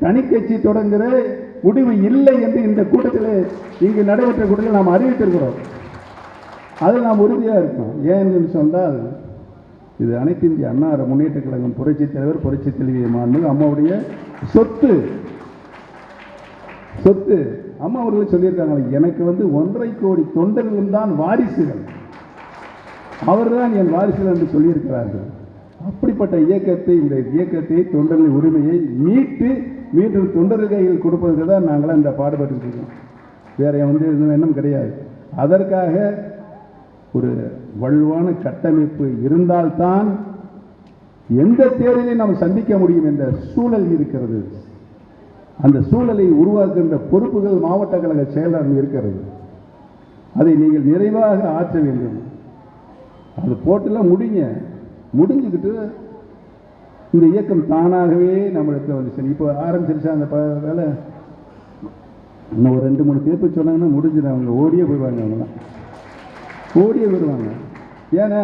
தனிக்கட்சி தொடங்குற தொடங்குகிற முடிவு இல்லை என்று இந்த கூட்டத்தில் இங்கு நடைபெற்ற கூட்டத்தில் நாம் அறிவித்திருக்கிறோம். அதில் நாம் உறுதியாக இருக்கோம். ஏன் என்று சொன்னால் இது அனைத்து இந்திய அண்ணா முன்னேற்ற கழகம் புரட்சி தலைவர் புரட்சி தலைவி மாண்பு அம்மாவுடைய சொத்து. சொத்து. அம்மா அவர்கள் சொல்லியிருக்காங்க எனக்கு வந்து ஒன்றரை கோடி தொண்டர்களும் தான் வாரிசுகள். அவர்தான் என் வாரிசுகள் என்று சொல்லியிருக்கிறார்கள். அப்படிப்பட்ட இயக்கத்தை இந்த இயக்கத்தை தொண்டர்களின் உரிமையை மீட்டு மீண்டும் தொண்டர்கள் கையில் கொடுப்பதற்கு தான் நாங்களாம் இந்த பாடுபட்டு இருக்கோம். வேற வந்து எதுவும் எண்ணம் கிடையாது. அதற்காக ஒரு வலுவான கட்டமைப்பு இருந்தால்தான் எந்த தேர்தலையும் நாம் சந்திக்க முடியும் என்ற சூழல் இருக்கிறது. அந்த சூழலை உருவாக்குகின்ற பொறுப்புகள் மாவட்ட கழக செயலாளர் இருக்கிறது. அதை நீங்கள் நிறைவாக ஆற்ற வேண்டும். அது போட்டெல்லாம் முடிங்க. முடிஞ்சுக்கிட்டு இந்த இயக்கம் தானாகவே நம்மளுக்கு வந்து சரி இப்போ ஆரம்பிச்சிருச்சா அந்த வேலை? இன்னும் ஒரு ரெண்டு மூணு தீர்ப்பு சொன்னாங்கன்னா முடிஞ்சிடும் அவங்க ஓடியே போயிடுவாங்க அவங்களாம் ஓடியே போயிடுவாங்க. ஏன்னா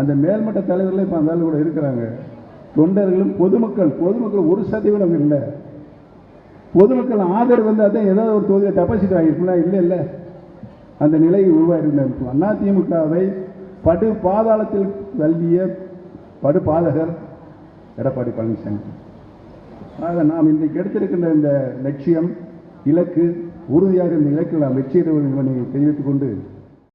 அந்த மேல்மட்ட தலைவர்கள் இப்போ அந்த ஆளு கூட இருக்கிறாங்க. தொண்டர்களும் பொதுமக்கள். பொதுமக்கள் ஒரு சதவீதம் இல்லை. பொதுமக்கள் ஆதரவு வந்தால் தான் ஏதாவது ஒரு தொகுதியில் டெபாசிட் ஆகிருக்கும்ல இல்லை இல்லை. அந்த நிலை உருவாயிருந்த அதிமுகவை படு பாதாளத்தில் தள்ளிய படு பாதகர் எடப்பாடி பழனிசாமி. ஆக நாம் இன்றைக்கு எடுத்திருக்கின்ற இந்த லட்சியம் இலக்கு உறுதியாக இந்த இலக்கில் நாம் வெற்றியிடுவோம் என்பதை தெரிவித்துக் கொண்டு